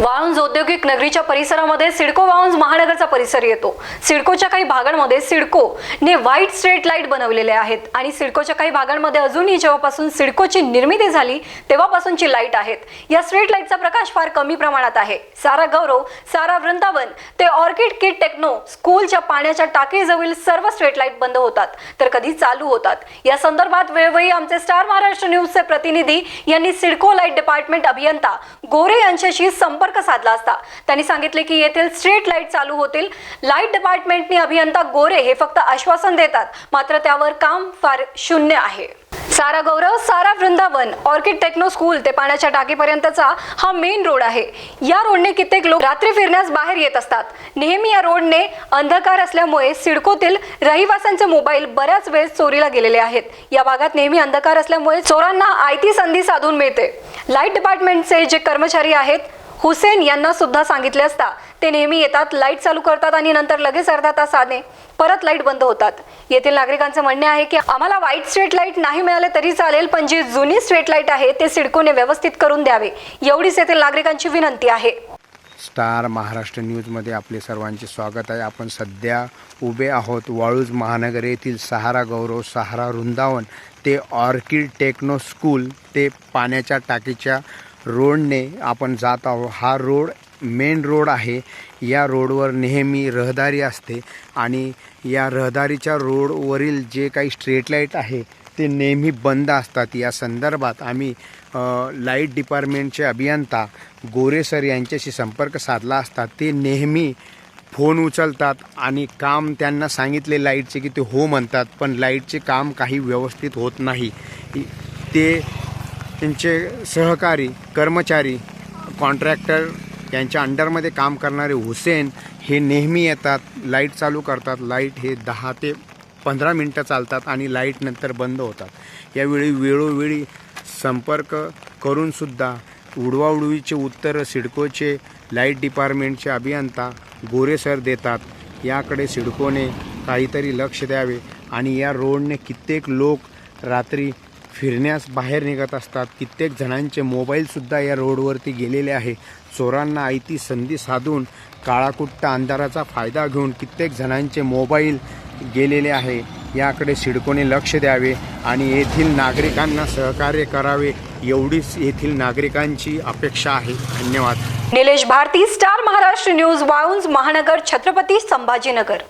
वाळुंज औद्योगिक नगरीच्या परिसरामध्ये सिडको वाळुंज महानगरचा परिसर येतो. सिडकोच्या काही भागांमध्ये सिडकोने व्हाईट स्ट्रेट लाइट बनवलेले आहेत आणि सिडकोच्या काही भागांमध्ये अजूनही जेव्हापासून सिडकोची निर्मिती झाली तेव्हापासूनची लाइट आहेत. या स्ट्रीट लाईटचा प्रकाश फार कमी प्रमाणात आहे. सारा गौरव सारा वृंदावन ते ऑर्किड किट टेक्नो स्कूलच्या पाण्याच्या टाकीजवळील सर्व स्ट्रीट लाइट बंद होतात तर कधी चालू होतात. या संदर्भात वेळोवेळी आमचे स्टार महाराष्ट्र न्यूजचे प्रतिनिधी यांनी सिडको लाइट डिपार्टमेंट अभियंता गोरे यांच्याशी संपर्क साधला असता. त्यांनी सांगितले की येथील स्ट्रीट लाइट चालू होतील. लाइट डिपार्टमेंटने अभियंता गोरे हे फक्त आश्वासन देतात. मात्र त्यावर काम फार शून्य आहे. Sara Gaurav Sara Vrindavan orchid techno school ते पाण्याच्या टाकीपर्यंतचा हा मेन रोड आहे. या रोडने कित्येक लोक रात्री फिरण्यास बाहेर येत असतात. नेहमी या रोडने अंधकार असल्यामुळे सिडकोतील रहिवाशांचे मोबाईल बऱ्याच वेळ चोरीला गेलेले आहेत. या भागात नेहमी अंधकार असल्यामुळे चोरांना आयती संधी साधून मिळते. लाइट डिपार्टमेंटचे जे कर्मचारी आहेत हुसेन यांना सुद्धा सांगितले असता ते नेहमी येतात लाइट चालू करतात आणि नंतर लगेच अर्धा तासाने परत लाइट बंद होतात. येथील नागरिकांचं म्हणणे आहे की आम्हाला व्हाईट स्ट्रीट लाइट नाही मिळाले तरी चालेल पण जी जुनी स्ट्रीट लाइट आहे ते सिडकोने व्यवस्थित करून द्यावे. एवढीच येथील नागरिकांची विनंती आहे. स्टार महाराष्ट्र न्यूजमध्ये आपले सर्वांचे स्वागत आहे. आपण सध्या उभे आहोत वाळूज महानगर येथील सहारा गौरव सहारा वृंदावन. ते ऑर्किड टेक्नो स्कूल ते पाण्याच्या टाकीच्या रोडने आपण जात आहोत. हा रोड मेन रोड आहे. या रोडवर नेहमी रहदारी असते आणि या रहदारीच्या रोडवरील जे काही स्ट्रीट लाइट आहे ते नेहमी बंद असतात. या संदर्भात आम्ही लाइट डिपार्टमेंटचे अभियंता गोरे सर यांच्याशी संपर्क साधला असता. ते नेहमी फोन उचलतात आणि काम त्यांना सांगितले लाईटचे की ते हो म्हणतात पण लाईटचे काम काही व्यवस्थित होत नाही. ते त्यांचे सहकारी कर्मचारी कॉन्ट्रॅक्टर यांच्या अंडरमध्ये काम करणारे हुसेन हे नेहमी येतात लाइट चालू करतात. लाइट हे दहा ते पंधरा मिनटं चालतात आणि लाइट नंतर बंद होतात. यावेळी वेळोवेळी संपर्क करूनसुद्धा उडवाउडवीचे उत्तर सिडकोचे लाइट डिपार्टमेंटचे अभियंता गोरे सर देतात. याकडे सिडकोने काहीतरी लक्ष द्यावे आणि या रोडने कित्येक लोक रात्री फिरण्यास बाहेर निघत असतात. कित्येक जणांचे मोबाईलसुद्धा या रोडवरती गेलेले आहे. चोरांना आयती संधी साधून काळाकुट्ट अंधाराचा फायदा घेऊन कित्येक जणांचे मोबाईल गेलेले आहे. याकडे सिडकोने लक्ष द्यावे आणि येथील नागरिकांना सहकार्य करावे एवढीच येथील नागरिकांची अपेक्षा आहे. धन्यवाद. Nilesh Bharati star Maharashtra news Waluj Mahanagar Chhatrapati Sambhajinagar.